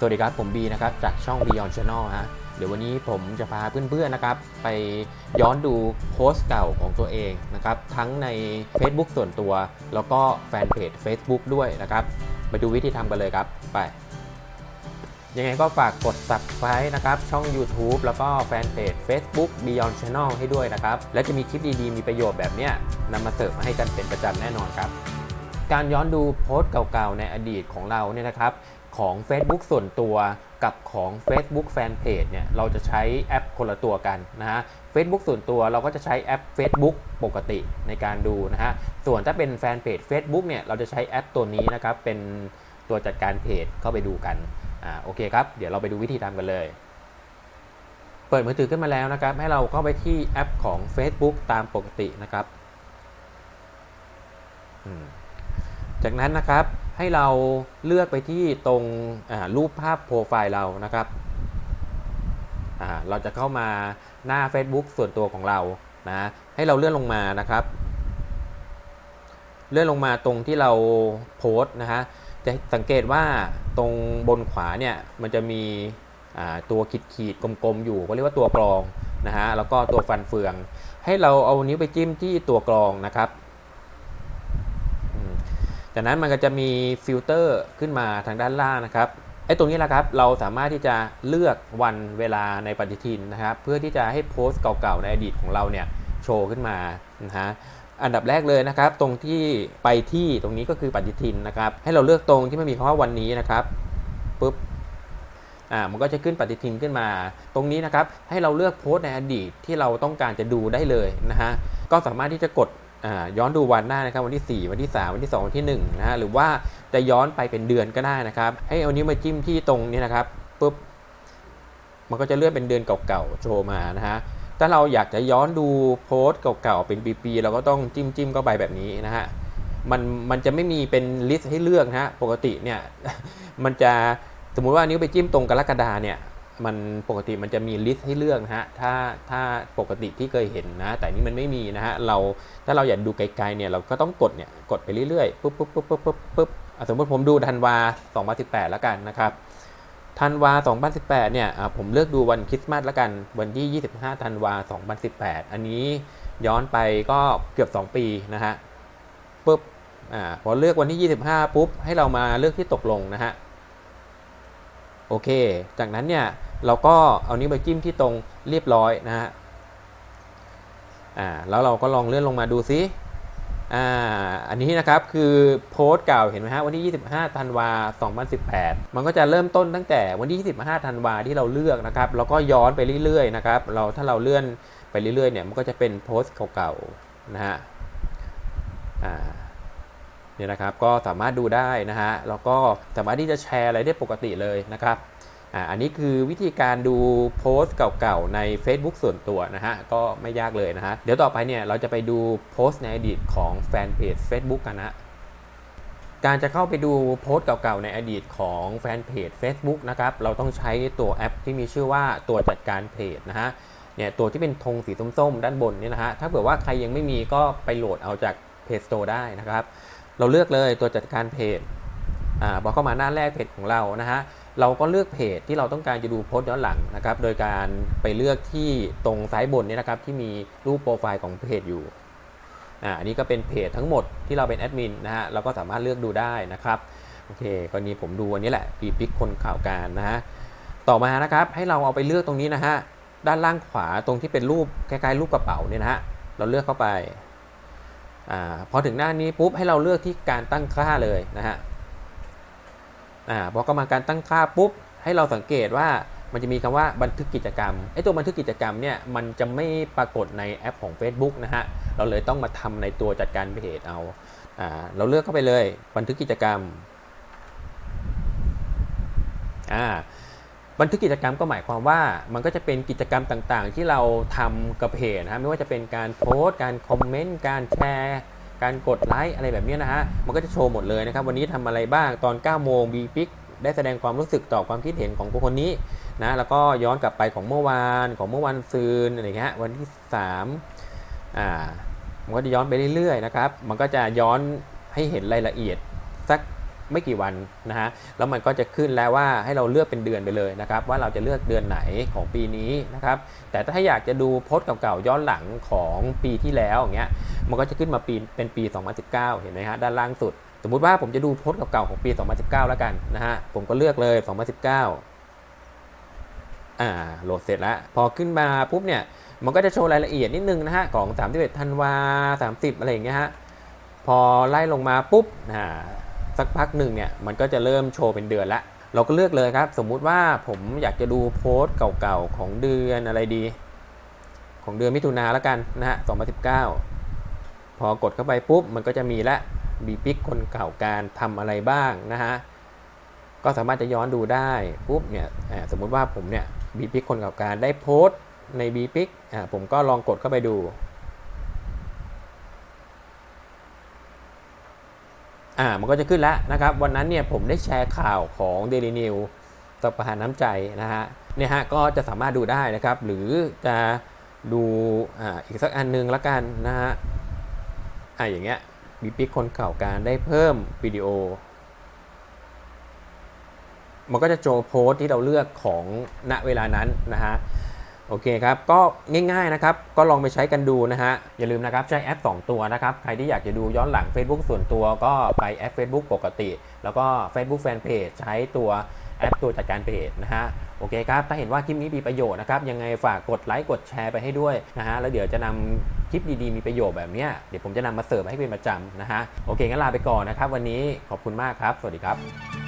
สวัสดีครับ ผมบีนะครับจากช่อง Beyond Channel ฮะเดี๋ยววันนี้ผมจะพาเพื่อนๆนะครับ ไปย้อนดูโพสต์เก่าของตัวเองนะครับ ทั้งใน Facebook ส่วนตัว แล้วก็แฟนเพจ Facebook ด้วยนะครับไปดูวิธีทำกันเลยครับ ไป ยังไงก็ฝากกด subscribe นะครับ ช่อง YouTube แล้วก็แฟนเพจ Facebook Beyond Channel ให้ด้วยนะครับ และจะมีคลิปดีๆ มีประโยชน์แบบเนี้ยนำมาเสิร์ฟมาให้กันเป็นประจำแน่นอนครับการย้อนดูโพสต์เก่าๆ ในอดีตของเราเนี่ยนะครับ ของ Facebook ส่วนตัวกับของ Facebook Fanpage เนี่ยเราจะใช้แอปคนละตัวกันนะฮะ Facebook ส่วนตัวเราก็จะใช้แอป Facebook ปกติในการดูนะฮะ ส่วนถ้าเป็นแฟนเพจ Facebook เนี่ยเราจะใช้แอปตัวนี้นะครับ เป็นตัวจัดการเพจเข้าไปดูกัน อ่าโอเคครับ เดี๋ยวเราไปดูวิธีทำกันเลย เปิดมือถือขึ้นมาแล้วนะครับ ให้เราเข้าไปที่แอปของ Facebook ตามปกตินะครับ จากนั้นนะครับ ให้เราเลือกไปที่ตรงรูปภาพโปรไฟล์เรานะครับ เราจะเข้ามาหน้า Facebook ส่วนตัวของเรานะให้เราเลื่อนลงมานะครับ เลื่อนลงมาตรงที่เราโพสนะฮะจะสังเกตว่าตรงบนขวาเนี่ยมันจะมีตัวขีดขีดๆกลมๆ อยู่ก็เรียกว่าตัวกรองนะฮะแล้วก็ตัวฟันเฟือง ให้เราเอานิ้วไปจิ้มที่ตัวกรองนะครับ จากนั้นมันก็จะมีฟิลเตอร์ขึ้นมาทางด้านล่างนะครับไอ้ตรงนี้แหละครับเราสามารถที่จะเลือกวันเวลาในปฏิทินนะครับ เพื่อที่จะให้โพสต์เก่าๆในอดีตของเราเนี่ยโชว์ขึ้นมานะฮะอันดับแรกเลยนะครับ ตรงที่ไปที่ตรงนี้ก็คือปฏิทินนะครับ ให้เราเลือกตรงที่ไม่มีคำว่าวันนี้นะครับปุ๊บอ่ามันก็จะขึ้นปฏิทินขึ้นมา ตรงนี้นะครับให้เราเลือกโพสต์ในอดีตที่เราต้องการจะดูได้เลยนะฮะก็สามารถที่จะกด ย้อนดูวันได้านะครับวันที่ 4 วันที่ 3 วันที่ 2 วันที่1นะฮะหรือว่าจะย้อนไปเป็นเดือนก็ได้นะครับ ให้เอานิ้วมาจิ้มที่ตรงนี้นะครับปุ๊บมันก็จะเลื่อนเป็นเดือนเก่าๆโชว์มานะฮะถ้าเราอยากจะย้อนดูโพสต์เก่าๆเป็นปีๆเราก็ต้องจิ้มจิ้มเข้าไปแบบนี้นะฮะมันมันจะไม่มีเป็นลิสต์ให้เลือกนะฮะปกติเนี่ยมันจะสมมุติว่านิ้วไปจิ้มตรงกรกฎาเนี่ย มันปกติมันจะมีลิสต์ให้เลือกนะฮะ ถ้าถ้าปกติที่เคยเห็นนะ แต่นี่มันไม่มีนะฮะ เราถ้าเราอยากดูไกลๆเนี่ยเราก็ต้องกดเนี่ยกดไปเรื่อยๆปุ๊บปุ๊บปุ๊บปุ๊บปุ๊บปุ๊บสมมติผมดูธันวา 2018 แล้วกันนะครับธันวา 2018 เนี่ยผมเลือกดูวันคริสต์มาสแล้วกัน วันที่ 25 ธันวา 2018 อันนี้ย้อนไปก็เกือบ 2 ปีนะฮะปุ๊บอ่าพอเลือกวันที่ 25 ปุ๊บ ให้เรามาเลือกที่ตกลงนะฮะ โอเค จากนั้นเนี่ยเราก็เอานิ้วไปจิ้มที่ตรงเรียบร้อยนะฮะอ่าแล้วเราก็ลองเลื่อนลงมาดูซิอ่าอันนี้นะครับคือโพสต์เก่าเห็นไหมฮะวันที่ 25ธันวา2018 มันก็จะเริ่มต้นตั้งแต่วันที่ 25ธันวาที่เราเลือกนะครับแล้วก็ย้อนไปเรื่อยๆนะครับเราถ้าเราเลื่อนไปเรื่อยๆเนี่ยมันก็จะเป็นโพสต์เก่าๆนะฮะอ่า เนี่ยนะครับก็สามารถดูได้นะฮะแล้วก็สามารถที่จะแชร์อะไรได้ปกติเลยนะครับอ่าอันนี้คือวิธีการดูโพสต์เก่าๆใน Facebook ส่วนตัวนะฮะก็ไม่ยากเลยนะฮะเดี๋ยวต่อไปเนี่ยเราจะไปดูโพสต์ในอดีตของแฟนเพจ Facebook กันนะการจะเข้าไปดูโพสต์เก่าๆ ในอดีตของแฟนเพจ Facebook นะครับ เราต้องใช้ตัวแอปที่มีชื่อว่าตัวจัดการเพจนะฮะ เนี่ยตัวที่เป็นธงสีส้มๆ ด้านบนนี่นะฮะ ถ้าเกิดว่าใครยังไม่มีก็ไปโหลดเอาจาก Play Store ได้นะครับ เราเลือกเลยตัวจัดการเพจอ่าพอเข้ามาหน้าแรกเพจของเรานะฮะเราก็เลือกเพจที่เราต้องการจะดูโพสต์ย้อนหลังนะครับ โดยการไปเลือกที่ตรงซ้ายบนนี้นะครับที่มีรูปโปรไฟล์ของเพจอยู่อ่าอันนี้ก็เป็นเพจทั้งหมดที่เราเป็นแอดมินนะฮะเราก็สามารถเลือกดูได้นะครับโอเคกรณีผมดูอันนี้แหละปีปิกคนข่าวการนะฮะต่อมานะครับให้เราเอาไปเลือกตรงนี้นะฮะด้านล่างขวาตรงที่เป็นรูปคล้ายๆรูปกระเป๋าเนี่ยนะฮะเราเลือกเข้าไป อพอถึงหน้านี้ปุ๊บให้เราเลือกที่การตั้งค่าเลยนะฮะอพอกำลังการตั้งค่าปุ๊บให้เราสังเกตว่ามันจะมีคำว่าบันทึกกิจกรรมไอ้ตัวบันทึกกิจกรรมเนี่ยมันจะไม่ปรากฏในแอปของ Facebook นะฮะเราเลยต้องมาทำในตัวจัดการเพจเอาอ่าเราเลือกเข้าไปเลยบันทึกกิจกรรมอ่า บันทึกกิจกรรมก็หมายความว่ามันก็จะเป็นกิจกรรมต่างๆ ที่เราทำกับเพจนะฮะไม่ว่าจะเป็นการโพสต์การคอมเมนต์การแชร์การกดไลค์อะไรแบบนี้นะฮะมันก็จะโชว์หมดเลยนะครับ วันนี้ทำอะไรบ้างตอน9โมงบีพิกได้แสดงความรู้สึกต่อความคิดเห็นของคนนี้นะแล้วก็ย้อนกลับไปของเมื่อวานของเมื่อวันซืนอะไรเงี้ยวันที่3อ่ามันก็จะย้อนไปเรื่อยๆนะครับ มันก็จะย้อนให้เห็นรายละเอียดสัก ไม่กี่วันนะฮะแล้วมันก็จะขึ้นแล้วว่าให้เราเลือกเป็นเดือนไปเลยนะครับ ว่าเราจะเลือกเดือนไหนของปีนี้นะครับ แต่ถ้าอยากจะดูโพสต์เก่าๆย้อนหลังของปีที่แล้วอย่างเงี้ยมันก็จะขึ้นมาปีเป็นปี 2019 เห็นไหมฮะด้านล่างสุด สมมุติว่าผมจะดูโพสต์เก่าๆของปี 2019 แล้วกันนะฮะผมก็เลือกเลย 2019อ่าโหลดเสร็จแล้ว พอขึ้นมาปุ๊บเนี่ยมันก็จะโชว์รายละเอียดนิดนึงนะฮะของ 31ธันวา30 อะไรอย่างเงี้ยฮะ พอไล่ลงมาปุ๊บอ่า สักพักหนึ่งเนี่ยมันก็จะเริ่มโชว์เป็นเดือนละ เราก็เลือกเลยครับ สมมุติว่าผมอยากจะดูโพสต์เก่าๆของเดือนอะไรดี ของเดือนมิถุนาแล้วกันนะฮะ2019 พอกดเข้าไปปุ๊บมันก็จะมีละบีพิกคนเก่าการทำอะไรบ้างนะฮะก็สามารถจะย้อนดูได้ปุ๊บเนี่ยสมมุติว่าผมเนี่ยบีพิกคนเก่าการได้โพสต์ในบีพิกผมก็ลองกดเข้าไปดู อ่ามันก็จะขึ้นแล้วนะครับ วันนั้นเนี่ยผมได้แชร์ข่าวของ Daily New สะพานน้ำใจนะฮะเนี่ยฮะก็จะสามารถดูได้นะครับ หรือจะดูอ่าอีกสักอันนึงละกันนะฮะอ่าอย่างเงี้ยบีพิกคนเก่าการได้เพิ่มวิดีโอ มันก็จะโชว์โพสต์ที่เราเลือกของณเวลานั้นนะฮะ โอเคครับ ก็ง่ายๆนะครับ ก็ลองไปใช้กันดูนะฮะ อย่าลืมนะครับ ใช้แอป 2 ตัวนะครับ ใครที่อยากจะดูย้อนหลัง Facebook ส่วนตัวก็ไปแอป Facebook ปกติ แล้วก็ Facebook Fanpage ใช้ตัวแอปตัวจัดการเพจนะฮะ โอเคครับ ถ้าเห็นว่าคลิปนี้มีประโยชน์นะครับ ยังไงฝากกดไลค์ กดแชร์ไปให้ด้วยนะฮะ แล้วเดี๋ยวจะนำคลิปดีๆ มีประโยชน์แบบนี้ เดี๋ยวผมจะนำมาเสิร์ฟให้เป็นประจำนะฮะ โอเคงั้นลาไปก่อนนะครับ วันนี้ขอบคุณมากครับ สวัสดีครับ